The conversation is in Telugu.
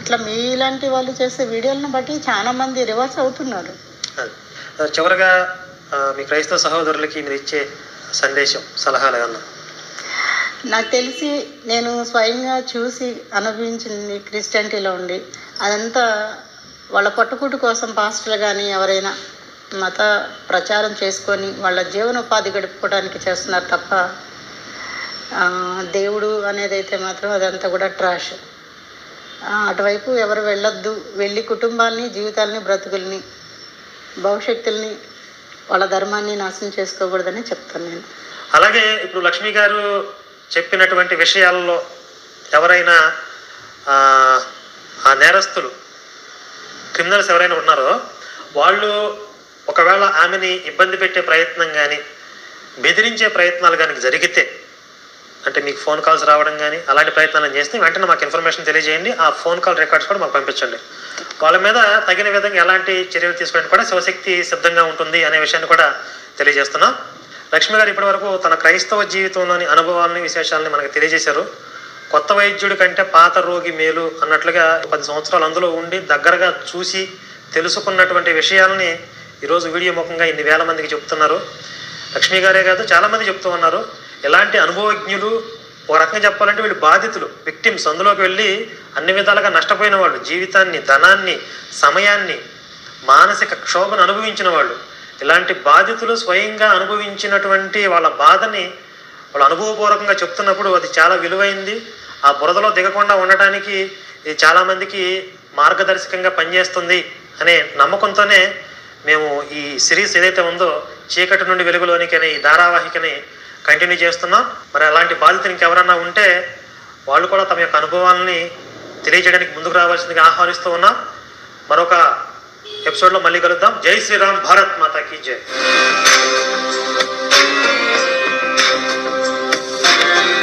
ఇట్లా మీలాంటి వాళ్ళు చేసే వీడియోలను బట్టి చాలా మంది రివర్స్ అవుతున్నారు. చివరగా మీ క్రైస్తవ సహోదరులకి మీరు ఇచ్చే సందేశం సలహాలు ఏమన్నా? నాకు తెలిసి నేను స్వయంగా చూసి అనుభవించింది క్రిస్టియానిటీలో ఉండి అదంతా వాళ్ళ పట్టుకుట్టు కోసం పాస్టర్లు కానీ ఎవరైనా మత ప్రచారం చేసుకొని వాళ్ళ జీవనోపాధి గడుపుకోవడానికి చేస్తున్నారు తప్ప దేవుడు అనేది అయితే మాత్రం అదంతా కూడా ట్రాష్. అటువైపు ఎవరు వెళ్ళొద్దు. వెళ్ళి కుటుంబాన్ని జీవితాలని బ్రతుకుల్ని భవిష్యత్తుల్ని వాళ్ళ ధర్మాన్ని నాశనం చేసుకోకూడదని చెప్తాను నేను. అలాగే ఇప్పుడు లక్ష్మి గారు చెప్పినటువంటి విషయాల్లో ఎవరైనా ఆ, ఆ నేరస్తులు క్రిమినల్స్ ఎవరైనా ఉన్నారో వాళ్ళు ఒకవేళ ఆమెని ఇబ్బంది పెట్టే ప్రయత్నం కానీ బెదిరించే ప్రయత్నాలు కానీ జరిగితే అంటే మీకు ఫోన్ కాల్స్ రావడం కానీ అలాంటి ప్రయత్నాలు చేస్తే వెంటనే మాకు ఇన్ఫర్మేషన్ తెలియజేయండి. ఆ ఫోన్ కాల్ రికార్డ్స్ కూడా మాకు పంపించండి. వాళ్ళ మీద తగిన విధంగా ఎలాంటి చర్యలు తీసుకోవడానికి కూడా శివశక్తి సిద్ధంగా ఉంటుంది అనే విషయాన్ని కూడా తెలియజేస్తున్నాం. లక్ష్మి గారు ఇప్పటివరకు తన క్రైస్తవ జీవితంలోని అనుభవాలని విశేషాలని మనకు తెలియజేశారు. కొత్త వైద్యుడి కంటే పాత రోగి మేలు అన్నట్లుగా పది సంవత్సరాలు అందులో ఉండి దగ్గరగా చూసి తెలుసుకున్నటువంటి విషయాలని ఈరోజు వీడియో ముఖంగా ఇన్ని వేల మందికి చెప్తున్నారు. లక్ష్మి గారే కాదు చాలామంది చెప్తూ ఉన్నారు. ఇలాంటి అనుభవజ్ఞులు ఒక రకంగా చెప్పాలంటే వీళ్ళు బాధితులు విక్టిమ్స్ అందులోకి వెళ్ళి అన్ని విధాలుగా నష్టపోయిన వాళ్ళు జీవితాన్ని ధనాన్ని సమయాన్ని మానసిక క్షోభను అనుభవించిన వాళ్ళు. ఇలాంటి బాధితులు స్వయంగా అనుభవించినటువంటి వాళ్ళ బాధని వాళ్ళు అనుభవపూర్వకంగా చెప్తున్నప్పుడు అది చాలా విలువైంది. ఆ బురదలో దిగకుండా ఉండటానికి ఇది చాలామందికి మార్గదర్శకంగా పనిచేస్తుంది అనే నమ్మకంతోనే మేము ఈ సిరీస్ ఏదైతే ఉందో చీకటి నుండి వెలుగులోనికి అనే ఈ ధారావాహికని కంటిన్యూ చేస్తున్నాం. మరి అలాంటి బాధితులు ఇంకెవరన్నా ఉంటే వాళ్ళు కూడా తమ యొక్క అనుభవాలని తెలియజేయడానికి ముందుకు రావాల్సిందిగా ఆహ్వానిస్తూ ఉన్నాం. మరొక ఎపిసోడ్లో మళ్ళీ కలుద్దాం. జై శ్రీరామ్ భారత్ మాతాకి జై.